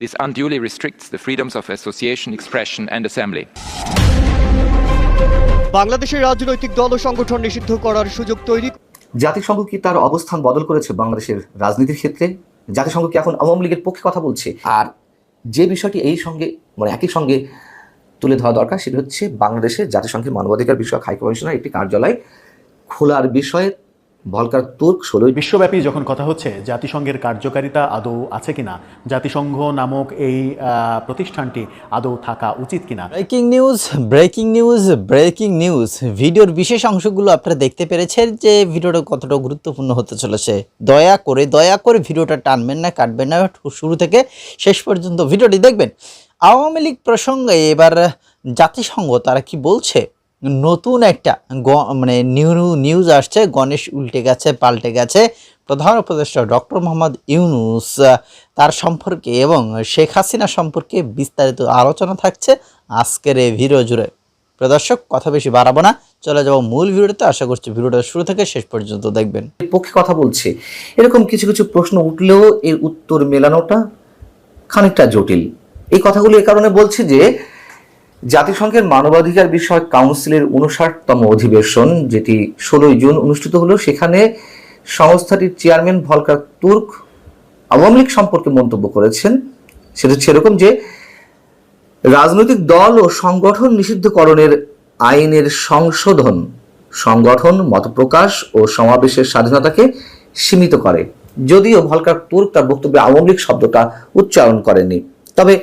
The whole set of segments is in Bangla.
This unduly restricts the freedoms of association, expression, and assembly. বাংলাদেশের রাজনৈতিক দল ও সংগঠন নিষিদ্ধ করার সুযোগ তৈরি। জাতিসংঘ কি তার অবস্থান বদল করেছে বাংলাদেশের রাজনীতির ক্ষেত্রে? জাতিসংঘ কি এখন আওয়ামী লীগের পক্ষে কথা বলছে? আর যে বিষয়টি এই সঙ্গে মানে একই সঙ্গে তুলে ধরা দরকার সেটি হচ্ছে বাংলাদেশের জাতিসংঘের মানবাধিকার বিষয়ক হাই কমিশনার একটি কার্যালয় খোলার বিষয়ে ভলকার তুর্ক ষোলোই বিশ্বব্যাপী যখন কথা হচ্ছে জাতিসংঘের কার্যকারিতা আদৌ আছে কিনা জাতিসংঘ নামক এই প্রতিষ্ঠানটি আদৌ থাকা উচিত কিনা? Breaking news breaking news breaking news. ভিডিওর বিশেষ অংশগুলো আপনারা দেখতে পেরেছেন যে ভিডিওটা কতটা গুরুত্বপূর্ণ হতে চলেছে। দয়া করে দয়া করে ভিডিওটা টানবেন না কাটবেন না শুরু থেকে শেষ পর্যন্ত ভিডিওটি দেখবেন। আওয়ামী লীগ প্রসঙ্গে এবার জাতিসংঘ তারা কি বলছে? নতুন একটা মানে নিউ নিউজ আসছে, গণেশ উল্টে গেছে, পাল্টে গেছে। প্রধান উপদেষ্টা ডক্টর মোহাম্মদ ইউনুস তার সম্পর্কে এবং শেখ হাসিনা সম্পর্কে বিস্তারিত আলোচনা থাকছে আজকের এই ভিডিও জুড়ে। প্রদর্শক কথা বেশি বাড়াবো না। চলে যাব মূল ভিডিওতে। আশা করছি ভিডিওটা শুরু থেকে শেষ পর্যন্ত দেখবেন। পক্ষে কথা বলছে। এরকম কিছু কিছু প্রশ্ন উঠলেও এর উত্তর মেলানোটা খানিকটা জটিল। এই কথাগুলো এ কারণে বলছি যে জাতিসংঘের মানবাধিকার বিষয়ক কাউন্সিলের উনষাটতম অধিবেশন, যেটি ষোলোই জুন অনুষ্ঠিত হলো, সেখানে সংস্থাটির chairman Volker Turk Awami League সম্পর্কে মন্তব্য করেছেন। সেটা হচ্ছে এরকম যে, রাজনৈতিক দল ও সংগঠন নিষিদ্ধকরণের আইনের সংশোধন, সংগঠন, মতপ্রকাশ ও সমাবেশের স্বাধীনতাকে সীমিত করে। যদিও ভলকার তুর্ক তার বক্তব্যে আওয়ামী লীগ শব্দটা উচ্চারণ করেনি তবে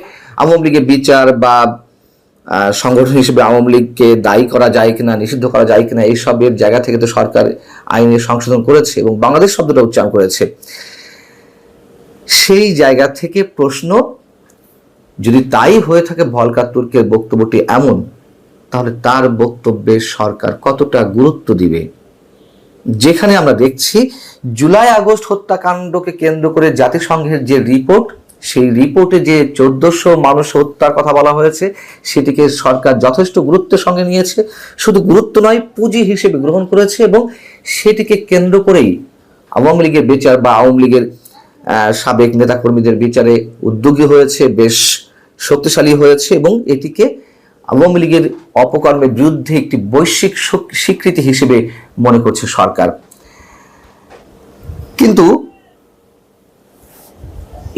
আওয়ামী লীগের বিচার বা সংগঠন হিসেবে আওয়ামী লীগকে দায়ী করা যায় কিনা, নিষিদ্ধ করা যায় কিনা, এইসবের জায়গা থেকে তো সরকার আইনের সংশোধন করেছে এবং বাংলাদেশ শব্দটা উচ্চারণ করেছে। সেই জায়গা থেকে প্রশ্ন, যদি তাই হয়ে থাকে ভলকার তুর্কের বক্তব্যটি এমন, তাহলে তার বক্তব্যে সরকার কতটা গুরুত্ব দিবে? যেখানে আমরা দেখছি, জুলাই আগস্ট হত্যাকাণ্ডকে কেন্দ্র করে জাতিসংঘের যে রিপোর্ট সেই রিপোর্টে যে চোদ্দশো মানুষ হত্যার কথা বলা হয়েছে, সেটিকে সরকার যথেষ্ট গুরুত্বের সঙ্গে নিয়েছে। শুধু গুরুত্ব নয়, পুঁজি হিসেবে গ্রহণ করেছে এবং সেটিকে কেন্দ্র করেই আওয়ামী লীগের বিচার বা আওয়ামী লীগের সাবেক নেতাকর্মীদের বিচারে উদ্যোগী হয়েছে, বেশ শক্তিশালী হয়েছে এবং এটিকে আওয়ামী লীগের অপকর্মের বিরুদ্ধে একটি বৈশ্বিক স্বীকৃতি হিসেবে মনে করছে সরকার। কিন্তু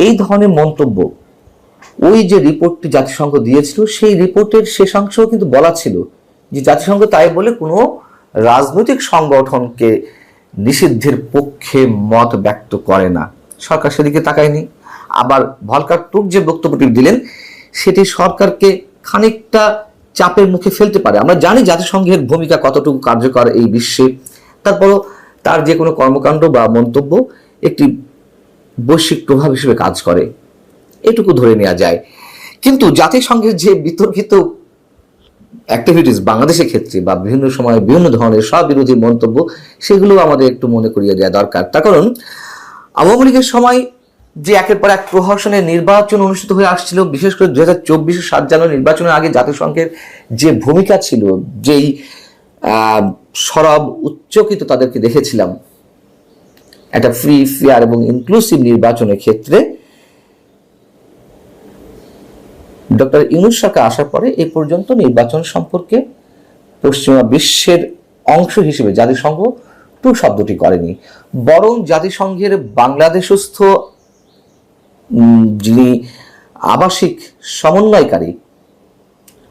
এই ধরনের মন্তব্য, ওই যে রিপোর্টটি জাতিসংঘ দিয়েছিল, সেই রিপোর্টের শেষাংশেও কিন্তু বলা ছিল যে জাতিসংঘ তাই বলে কোনো রাজনৈতিক সংগঠনকে নিষিদ্ধের পক্ষে মত ব্যক্ত করে না। সরকার সেদিকে তাকায়নি। আবার ভলকার টুক যে বক্তব্যটি দিলেন, সেটি সরকারকে খানিকটা চাপের মুখে ফেলতে পারে। আমরা জানি জাতিসংঘের ভূমিকা কতটুকু কার্যকর এই বিশ্বে। তারপরও তার যে কোনো কর্মকাণ্ড বা মন্তব্য একটি বৈশ্বিক প্রভাব হিসেবে কাজ করে। এটুকু ধরে নেওয়া যায়। কিন্তু জাতিসংঘের যে বিতর্কিত অ্যাক্টিভিটিস বাংলাদেশের ক্ষেত্রে বা বিভিন্ন সময় বিভিন্ন ধরনের সব বিরোধী মন্তব্য সেগুলো আমাদের একটু মনে করিয়ে দেওয়া দরকার। তার কারণ, আওয়ামী লীগের সময় যে একের পর এক প্রহসনের নির্বাচন অনুষ্ঠিত হয়ে আসছিল, বিশেষ করে দুই হাজার চব্বিশে সাত জানুয়ারি নির্বাচনের আগে জাতিসংঘের যে ভূমিকা ছিল, যেই সরব উচ্চকিত তাদেরকে দেখেছিলাম। একটা ফ্রি ফেয়ার এবং ইনক্লুসিভ নির্বাচনের ক্ষেত্রে ডক্টর ইউনুস সরকার আসার পরে এ পর্যন্ত নির্বাচন সম্পর্কে পশ্চিমা বিশ্বের অংশ হিসেবে জাতিসংঘ টু শব্দটি করেনি। বরং জাতিসংঘের বাংলাদেশস্থ যিনি আবাসিক সমন্বয়কারী,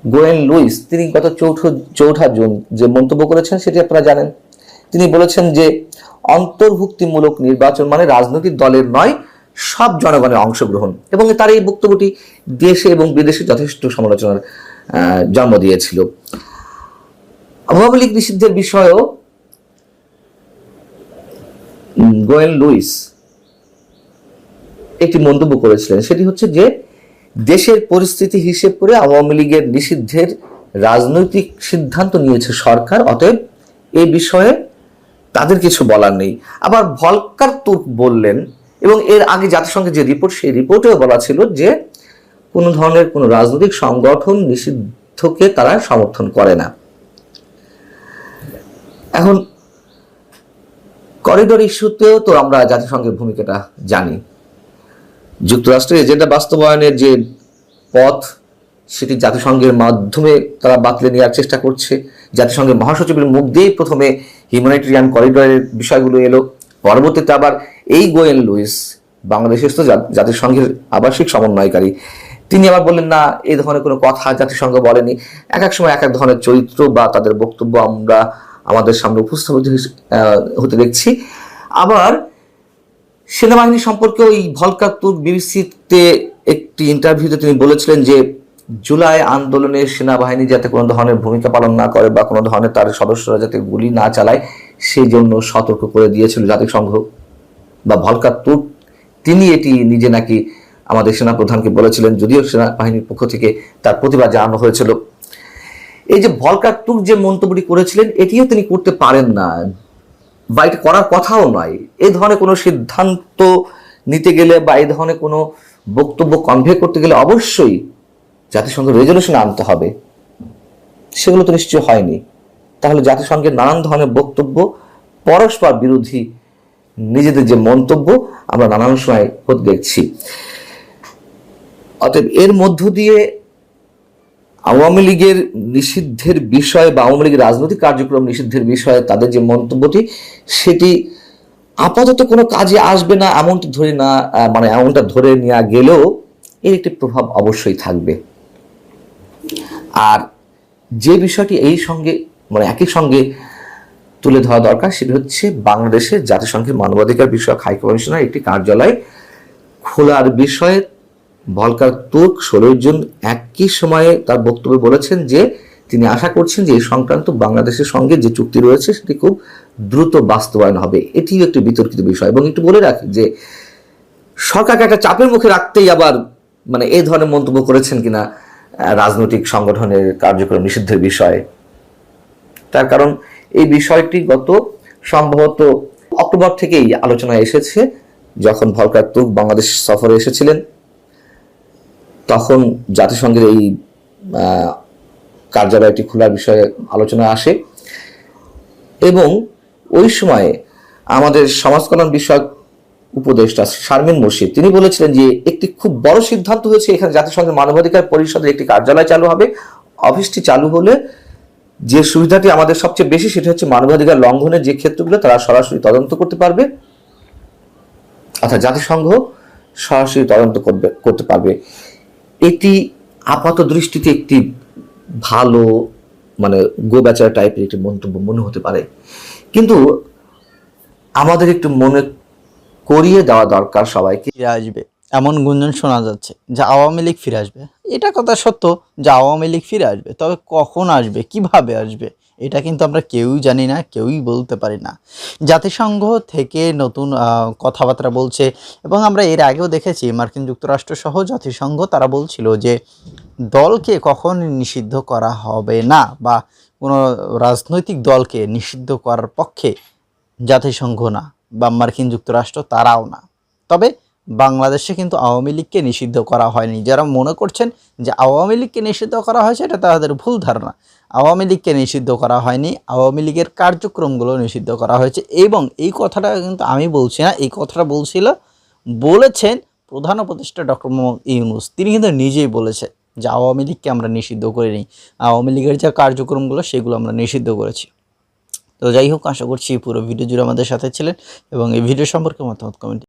গোয়েন লুইস, তিনি গত চৌঠ, চৌঠা জুন যে মন্তব্য করেছেন সেটি আপনারা জানেন। তিনি বলেছেন যে, অন্তর্ভুক্তিমূলক নির্বাচন মানে রাজনৈতিক দলের নয়, সব জনগণের অংশগ্রহণ। এবং তার এই বক্তব্যটি দেশে এবং বিদেশে যথেষ্ট সমালোচনার জন্ম দিয়েছিল। আওয়ামী লীগ নিষিদ্ধের বিষয়েও গোয়েন লুইস একটি মন্তব্য করেছিলেন। সেটি হচ্ছে যে, দেশের পরিস্থিতি হিসেব করে আওয়ামী লীগের নিষিদ্ধের রাজনৈতিক সিদ্ধান্ত নিয়েছে সরকার, অতএব এ বিষয়ে তাদের কিছু বলার নেই। আবার ভলকার তুর্ক বললেন, এবং এর আগে জাতিসংঘের যে রিপোর্ট, সেই রিপোর্টেও বলা ছিল যে কোনো ধরনের কোনো রাজনৈতিক সংগঠন নিষিদ্ধকে তারা সমর্থন করে না। এখন করিডোর ইস্যুতেও তো আমরা জাতিসংঘের ভূমিকাটা জানি। যুক্তরাষ্ট্রের এজেন্ডা বাস্তবায়নের যে পথ, সেটি জাতিসংঘের মাধ্যমে তারা বাতলে নেওয়ার চেষ্টা করছে। জাতিসংঘের মহাসচিবের মুখ দিয়েই প্রথমে হিউম্যানিটেরিয়ান করিডোরের বিষয়গুলো এলো। পরবর্তীতে আবার এই গোয়েন লুইস বাংলাদেশের তো জাতিসংঘের আবাসিক সমন্বয়কারী, তিনি আবার বললেন, না এই ধরনের কোনো কথা জাতিসংঘ বলেনি। এক এক সময় এক এক ধরনের চরিত্র বা তাদের বক্তব্য আমরা আমাদের সামনে উপস্থাপিত হতে দেখছি। আবার সেনাবাহিনী সম্পর্কে ওই ভলকাতুর বিবিসিতে একটি ইন্টারভিউতে তিনি বলেছিলেন যে জুলাই আন্দোলনে সেনাবাহিনী যাতে কোনো ধরনের ভূমিকা পালন না করে বা কোনো ধরনের তার সদস্যরা যাতে গুলি না চালায় সেই জন্য সতর্ক করে দিয়েছিল জাতিসংঘ বা ভলকার তুর্ক। তিনি এটি নিজে নাকি আমাদের সেনাপ্রধানকে বলেছিলেন, যদিও সেনাবাহিনীর পক্ষ থেকে তার প্রতিবাদ জানানো হয়েছিল। এই যে ভলকার তুর্ক যে মন্তব্যটি করেছিলেন, এটিও তিনি করতে পারেন না বা এটা করার কথাও নয়। এ ধরনের কোনো সিদ্ধান্ত নিতে গেলে বা এই ধরনের কোনো বক্তব্য কনভে করতে গেলে অবশ্যই জাতিসংঘ রেজলিউশন আনতে হবে, সেগুলো তো নিশ্চয় হয়নি। তাহলে জাতিসংঘের নানান ধরনের বক্তব্য পরস্পর বিরোধী নিজেদের যে মন্তব্য, আমরা নানান সময় হতে দেখছি। অতএব এর মধ্য দিয়ে আওয়ামী লীগের নিষিদ্ধের বিষয়ে বা আওয়ামী লীগের রাজনৈতিক কার্যক্রম নিষিদ্ধের বিষয়ে তাদের যে মন্তব্যটি, সেটি আপাতত কোনো কাজে আসবে না, এমনটি ধরে না মানে এমনটা ধরে নেওয়া গেলেও এর একটি প্রভাব অবশ্যই থাকবে। আর যে বিষয়টি এই সঙ্গে মানে একই সঙ্গে তুলে ধরা দরকার, সেটি হচ্ছে বাংলাদেশের জাতিসংঘের মানবাধিকার বিষয়ক হাই কমিশনার একটি কার্যালয় খোলার বিষয়ে ভলকার তুর্ক ষোলো জন একই সময়ে তার বক্তব্যে বলেছেন যে তিনি আশা করছেন যে এই সংক্রান্ত বাংলাদেশের সঙ্গে যে চুক্তি রয়েছে সেটি খুব দ্রুত বাস্তবায়ন হবে। এটিও একটি বিতর্কিত বিষয় এবং একটু বলে রাখি যে সরকারকে একটা চাপের মুখে রাখতেই আবার মানে এই ধরনের মন্তব্য করেছেন কিনা রাজনৈতিক সংগঠনের কার্যক্রম নিষিদ্ধের বিষয়ে। তার কারণ এই বিষয়টি গত সম্ভবত অক্টোবর থেকেই আলোচনায় এসেছে, যখন ভলকার তুর্ক বাংলাদেশ সফরে এসেছিলেন। তখন জাতিসংঘের এই কার্যালয়টি খোলার বিষয়ে আলোচনা আসে এবং ওই সময়ে আমাদের সমাজ কল্যাণ বিষয়ক উপদেষ্টা শারমিন মুর্শিদ। তিনি বলেছিলেন যে, একটি খুব বড় সিদ্ধান্ত হয়েছে, এখানে জাতিসংঘের মানবাধিকার পরিষদের একটি কার্যালয় চালু হবে। অফিসটি চালু হলে যে সুবিধাটি আমাদের সবচেয়ে বেশি, সেটা হচ্ছে মানবাধিকার লঙ্ঘনের যে ক্ষেত্রগুলো, তারা সরাসরি তদন্ত করতে পারবে। অর্থাৎ জাতিসংঘ সরাসরি তদন্ত করবে, করতে পারবে। এটি আপাত দৃষ্টিতে একটি ভালো মানে গো বেচারা টাইপের একটি মন্তব্য মনে হতে পারে। কিন্তু আমাদের একটু মনে করিয়ে দেওয়া দরকার সবাইকে। ফিরে আসবে। এমন গুঞ্জন শোনা যাচ্ছে যে আওয়ামী লীগ ফিরে আসবে। এটা কথা সত্য যে আওয়ামী লীগ ফিরে আসবে। তবে কখন আসবে? কীভাবে আসবে? এটা কিন্তু আমরা কেউই জানি না, কেউই বলতে পারি না। জাতিসংঘ থেকে নতুন কথাবার্তা বলছে এবং আমরা এর আগেও দেখেছি মার্কিন যুক্তরাষ্ট্র সহ জাতিসংঘ তারা বলছিল যে দলকে কখন নিষিদ্ধ করা হবে না বা কোনো রাজনৈতিক দলকে নিষিদ্ধ করার পক্ষে জাতিসংঘ না। বা মার্কিন যুক্তরাষ্ট্র তারাও না। তবে বাংলাদেশে কিন্তু আওয়ামী লীগকে নিষিদ্ধ করা হয়নি। যারা মনে করছেন যে আওয়ামী লীগকে নিষিদ্ধ করা হয়েছে, এটা তাদের ভুল ধারণা। আওয়ামী লীগকে নিষিদ্ধ করা হয়নি, আওয়ামী লীগের কার্যক্রমগুলো নিষিদ্ধ করা হয়েছে এবং এই কথাটা কিন্তু আমি বলছি না, এই কথাটা বলছিল, বলেছেন প্রধান উপদেষ্টা ডক্টর মোহাম্মদ ইউনুস। তিনি কিন্তু নিজেই বলেছে যে আওয়ামী লীগকে আমরা নিষিদ্ধ করিনি। আওয়ামী লীগের যে কার্যক্রমগুলো, সেগুলো আমরা নিষিদ্ধ করেছি। তো যাই হোক, আশা করছি পুরো ভিডিও জুড়ে আমাদের সাথে ছিলেন এবং এই ভিডিও সম্পর্কে মতামত কমেন্ট